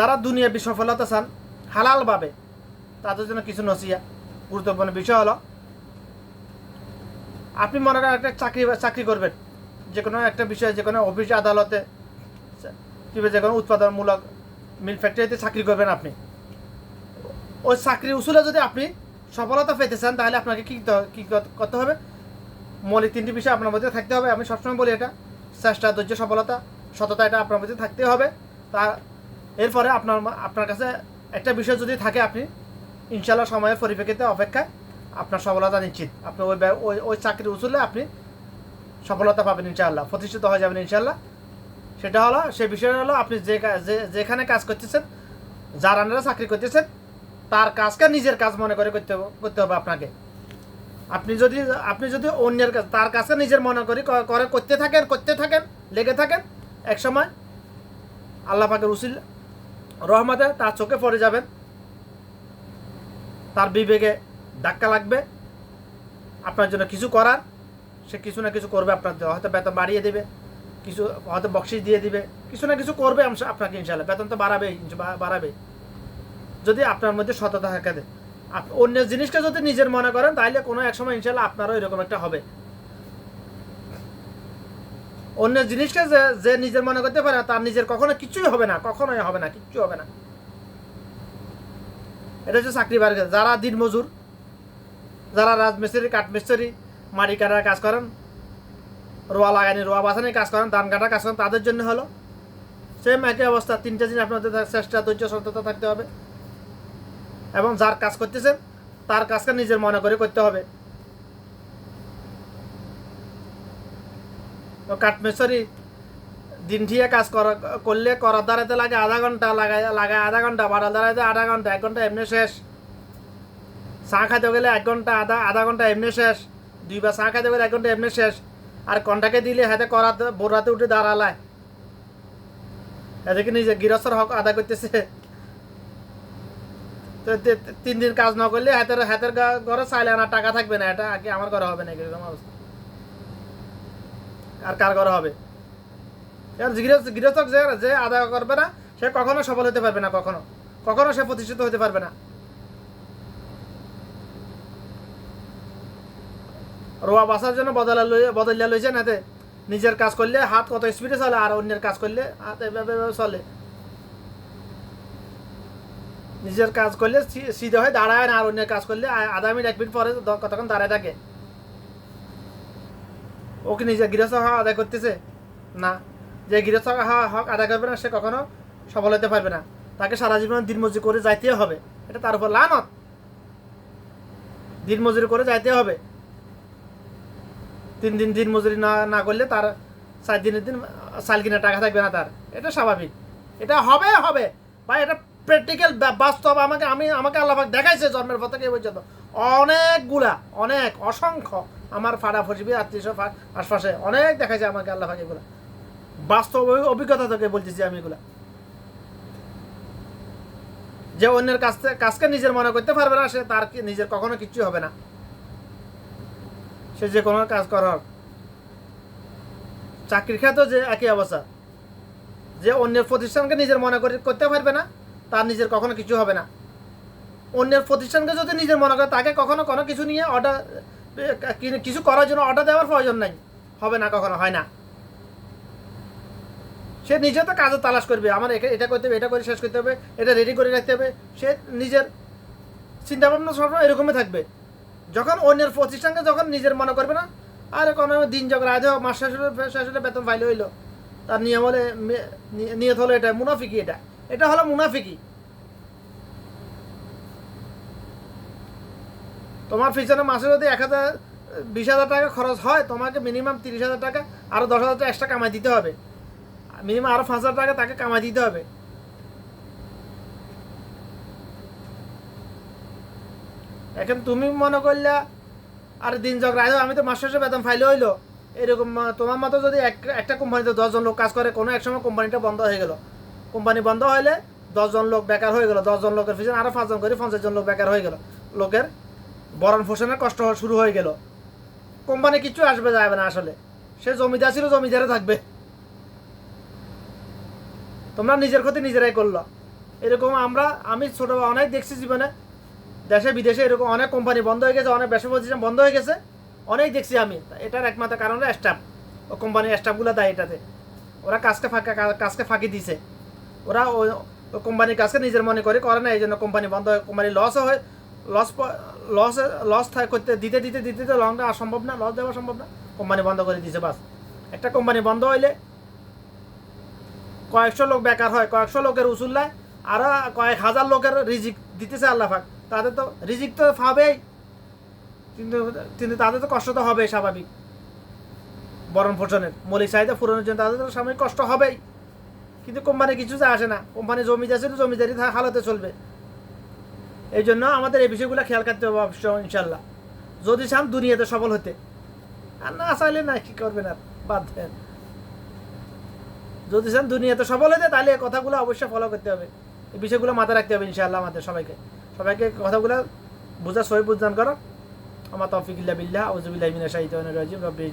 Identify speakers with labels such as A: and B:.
A: যারা দুনিয়াবি সফলতা চান, হালালভাবে, তাদের জন্য কিছু নসিয়া গুরুত্বপূর্ণ বিষয় হলো, আপনি মনে করেন একটা চাকরি চাকরি করবেন যে কোনো একটা বিষয়ে যে কোনো অফিস, আদালতে, কিংবা যে কোনো উৎপাদনমূলক মিল ফ্যাক্টরিতে চাকরি করবেন আপনি। ওই চাকরির উসুলে যদি আপনি সফলতা পেতে চান, তাহলে আপনাকে কী কী করতে হবে? মৌলিক তিনটি বিষয় আপনার মধ্যে থাকতে হবে। আমি সবসময় বলি এটা চেষ্টা ধৈর্য, সফলতা, সততা এটা আপনার মধ্যে থাকতে হবে। তা এরপরে আপনার আপনার কাছে একটা বিষয় যদি থাকে আপনি ইনশাল্লাহ সময়ের পরিপ্রেক্ষিতে অপেক্ষায় আপনার সফলতা নিশ্চিত। আপনি ওই ওই ওই চাকরির উচুলে আপনি সফলতা পাবেন ইনশাআল্লাহ, প্রতিষ্ঠিত হয়ে যাবেন ইনশাআল্লাহ। সেটা হলো, সে বিষয়টা হলো আপনি যে যেখানে কাজ করতেছেন, যার আন্ডারে চাকরি করতেছেন, তার কাজকে নিজের কাজ মনে করে করতে করতে হবে আপনাকে। আপনি যদি আপনি যদি অন্যের কাজ তার কাছে নিজের মনে করি করে করতে থাকেন করতে থাকেন, লেগে থাকেন, এক সময় আল্লাহ পাকের উসিল রহমতে তার চোখে পড়ে যাবেন। তার বিবেকে ধাক্কা লাগবে। আপনার জন্য কিছু করার, সে কিছু না কিছু করবে আপনার হয়তো বেতন বাড়িয়ে দেবে, কিছু হয়তো বকশিস দিয়ে দিবে, কিছু না কিছু করবে আপনাকে ইনশাল্লাহ বেতন তো বাড়াবেই বাড়াবে যদি আপনার মধ্যে সততা থাকে অন্যের জিনিসটা যদি নিজের মনে করেন, তাহলে কোনো এক সময় ইনশাল্লাহ আপনারও এরকম একটা হবে। অন্যের জিনিসটা যে যে নিজের মনে করতে পারে, তার নিজের কখনো কিছুই হবে না, কখনোই হবে না, কিচ্ছু হবে না। এটা হচ্ছে চাকরি বাড়ি যারা দিনমজুর যারা রাজমিস্ত্রি, কাঠমিস্ত্রি, মাটি কাটার কাজ করেন, রোয়া লাগানি, রোয়া বাসানির কাজ করেন, ধান কাটার কাজ করেন, তাদের জন্য হলো সেম একই অবস্থা। তিনটা জিনিস আপনাদের চেষ্টা ধৈর্য সততা থাকতে হবে। এবং যার কাজ করতেছেন, তার কাজকে নিজের মনে করে করতে হবে। তো দিন ঠিয়ে কাজ করা, করলে করার দ্বারাতে লাগে আধা ঘণ্টা, লাগায় লাগায় আধা ঘণ্টা বাড়ার দ্বারাতে আধা ঘণ্টা, এক ঘণ্টা এমনি শেষ। চা খাইতে গেলে এক ঘণ্টা, আধা আধা ঘণ্টা এমনি শেষ। দুইবার চা খাইতে গেলে এক ঘণ্টা এমনি শেষ। আর কন্টাকে দিলে হাতে করাতে বোরাতে উঠে দাঁড়ালায়। এদিকে নিজে গৃহস্থর হক আদায় করতেছে। তো তিন দিন কাজ না করলে হাতের হাতের ঘরে চাইলে আনা টাকা থাকবে না। এটা আগে আমার ঘরে হবে না, এরকম অবস্থা। আর কার ঘরে হবে? আর গৃহস্থক যে যে আদায় করবে না, সে কখনো সফল হতে পারবে না, কখনো। কখনো সে প্রতিষ্ঠিত হতে পারবে না। রোয়া বাসার জন্য বদলা বদলিয়া লইছে না তে? নিজের কাজ করলে হাত কত স্পিডে চলে আর অন্যের কাজ করলে হাত এভাবে চলে। নিজের কাজ করলে সিধে হয়ে, দাঁড়ায় না আর অন্যের কাজ করলে আধা মিনিট এক মিনিট পরে কতক্ষণ দাঁড়ায় থাকে? ও কি নিজের গৃহস্থ হক আদায় করতেছে? না। যে গৃহস্থ হক আদায় করবে না, সে কখনো সফল হতে পারবে না। তাকে সারা জীবন দিনমজুরি করে যাইতে হবে। এটা তার উপর লানত। দিনমজুরি করে যাইতে হবে। তিন দিন দিন মজুরি না না করলে তার চার দিনের দিন সাল কিনা টাকা থাকবে না তার। এটা স্বাভাবিক। এটা হবে হবে। ভাই, এটা প্র্যাকটিক্যাল বাস্তব। আমাকে, আমি, আমাকে আল্লাহাক দেখাইছে জন্মের পর থেকে এই পর্যন্ত। অনেকগুলা, অনেক, অসংখ্য। আমার ফাড়া ফসবি আত্মীয় আশপাশে অনেক দেখাইছে আমাকে আল্লাহাক এগুলা। বাস্তব অভিজ্ঞতা থেকে বলতেছি আমি এগুলা। যে অন্যের কাছ থেকে কাজকে নিজের মনে করতে পারবে না, সে তার নিজের কখনো কিচ্ছু হবে না। সে যে কোনো কাজ করার। চাকরির ক্ষেত্রেও যে একই অবস্থা। যে অন্যের প্রতিষ্ঠানকে নিজের মনে করে করতে পারবে না, তার নিজের কখনো কিছু হবে না। অন্যের প্রতিষ্ঠানকে যদি নিজের মনে করে, তাকে কখনো কোনো কিছু নিয়ে অর্ডার কিছু করার জন্য অর্ডার দেওয়ার প্রয়োজন নাই। হবে না কখনো, হয় না। সে নিজে তো কাজে তালাশ করবে। আমার এটা করতে হবে, এটা করে শেষ করতে হবে, এটা রেডি করে রাখতে হবে। সে নিজের চিন্তাভাবনা সবসময় এরকমই থাকবে। যখন অন্যের প্রতিষ্ঠানকে যখন নিজের মনে করবে না, আরে কোনো দিন যখন আজ মাস শেষ হলে শেষ হলে, বেতন ফাইল হইল। তার নিয়ম হলে নিয়ত হলো এটা, মুনাফিকি এটা। এটা হলো মুনাফিকি। তোমার পিছনে মাসে যদি এক হাজার, বিশ হাজার টাকা খরচ হয়, তোমাকে মিনিমাম তিরিশ হাজার টাকা আরও দশ হাজার টাকা এক্সট্রা কামাই দিতে হবে। মিনিমাম আরও পাঁচ হাজার টাকা তাকে কামাই দিতে হবে। এখন তুমি মনে করলে, আর দিন যখন রায় আমি তো মাস শেষে বেতন ফাইলে হইল। এরকম তোমার মতো যদি এক- একটা কোম্পানিতে দশজন লোক কাজ করে, কোনো এক সময় কোম্পানিটা বন্ধ হয়ে গেল। কোম্পানি বন্ধ হলে দশজন লোক বেকার হয়ে গেল, দশজন লোকের পিছনে আরও পাঁচজন করে পঞ্চাশ জন লোক বেকার হয়ে গেল। লোকের বরণ পোষণের কষ্ট শুরু হয়ে গেল। কোম্পানি কিছু আসবে, যাবে না আসলে। সে জমিদার ছিল, জমিদারে থাকবে। তোমরা নিজের ক্ষতি নিজেরাই করল। এরকম আমরা, আমি ছোটো অনেক দেখছি জীবনে। দেশে, বিদেশে এরকম অনেক কোম্পানি বন্ধ হয়ে গেছে, অনেক ব্যবসা প্রতিষ্ঠান বন্ধ হয়ে গেছে। অনেক দেখছি আমি। এটার একমাত্র কারণ হলো স্টাফ ও কোম্পানির স্টাফগুলো দেয় এটাতে। ওরা কাজকে ফাঁকা কাজকে ফাঁকি দিছে। ওরা কোম্পানির কাজকে নিজের মনে করে করে না, এই জন্য কোম্পানি বন্ধ হয়, কোম্পানি লসও হয়। লস লস লস করতে দিতে দিতে দিতে দিতে লংটা আর সম্ভব না লস দেওয়া সম্ভব না। কোম্পানি বন্ধ করে দিছে, বাস। একটা কোম্পানি বন্ধ হইলে কয়েকশো লোক বেকার হয়, কয়েকশো লোকের উসুল নেয় আরও কয়েক হাজার লোকের রিজিক দিতেছে আল্লাহ তাদের তো রিজিক তো পাবেই, কিন্তু কিন্তু তাদের তো কষ্ট তো হবেই স্বাভাবিক। বরণ পোষণের মৌলিক চাহিদা পূরণের জন্য তাদের তো সাময়িক কষ্ট হবেই। কিন্তু কোম্পানি কিছু যা আসে না কোম্পানি জমিদার ছিল জমিদারি হালতে চলবে। এই জন্য আমাদের এই বিষয়গুলো খেয়াল করতে হবে অবশ্য ইনশাল্লাহ যদি চান দুনিয়াতে সফল হতে। আর না চাইলে না, কি করবেন আর? বাদ দেন। যদি চান দুনিয়াতে সফল হতে, তাহলে এই কথাগুলো অবশ্যই ফলো করতে হবে। এই বিষয়গুলো মাথায় রাখতে হবে, ইনশাআল্লাহ, আমাদের সবাইকে। সবাইকে কথাগুলো বোঝা, সহি বুঝদান করো। আমার তৌফিক ইল্লা বিল্লাহ আউযুবিল্লাহি মিনাশ শাইতানির রাজিম। রব্বি